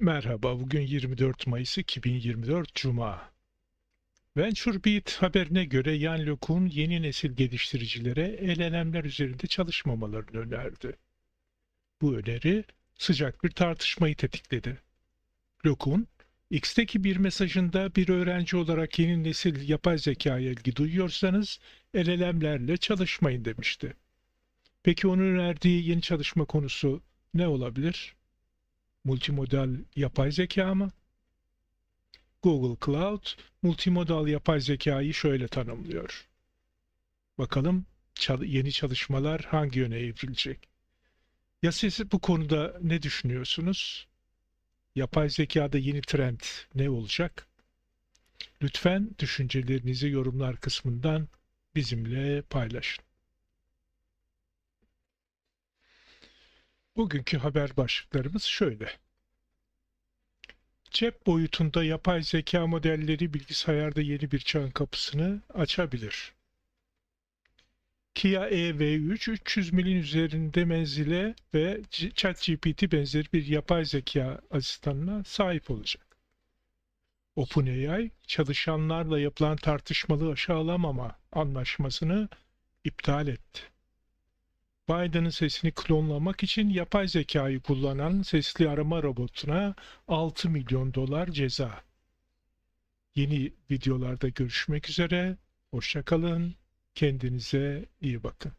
Merhaba, bugün 24 Mayıs 2024 Cuma. VentureBeat haberine göre Jan LeCun yeni nesil geliştiricilere LLM'ler üzerinde çalışmamalarını önerdi. Bu öneri sıcak bir tartışmayı tetikledi. LeCun, X'teki bir mesajında bir öğrenci olarak yeni nesil yapay zekaya ilgi duyuyorsanız LLM'lerle çalışmayın demişti. Peki onun önerdiği yeni çalışma konusu ne olabilir? Multimodal yapay zeka mı? Google Cloud multimodal yapay zekayı şöyle tanımlıyor. Bakalım yeni çalışmalar hangi yöne evrilecek? Ya siz bu konuda ne düşünüyorsunuz? Yapay zekada yeni trend ne olacak? Lütfen düşüncelerinizi yorumlar kısmından bizimle paylaşın. Bugünkü haber başlıklarımız şöyle. Cep boyutunda yapay zeka modelleri bilgisayarda yeni bir çağın kapısını açabilir. Kia EV3 300 milin üzerinde menzile ve ChatGPT benzeri bir yapay zeka asistanına sahip olacak. OpenAI çalışanlarla yapılan tartışmalı aşağılamama anlaşmasını iptal etti. Biden'ın sesini klonlamak için yapay zekayı kullanan sesli arama robotuna 6 milyon dolar ceza. Yeni videolarda görüşmek üzere. Hoşçakalın. Kendinize iyi bakın.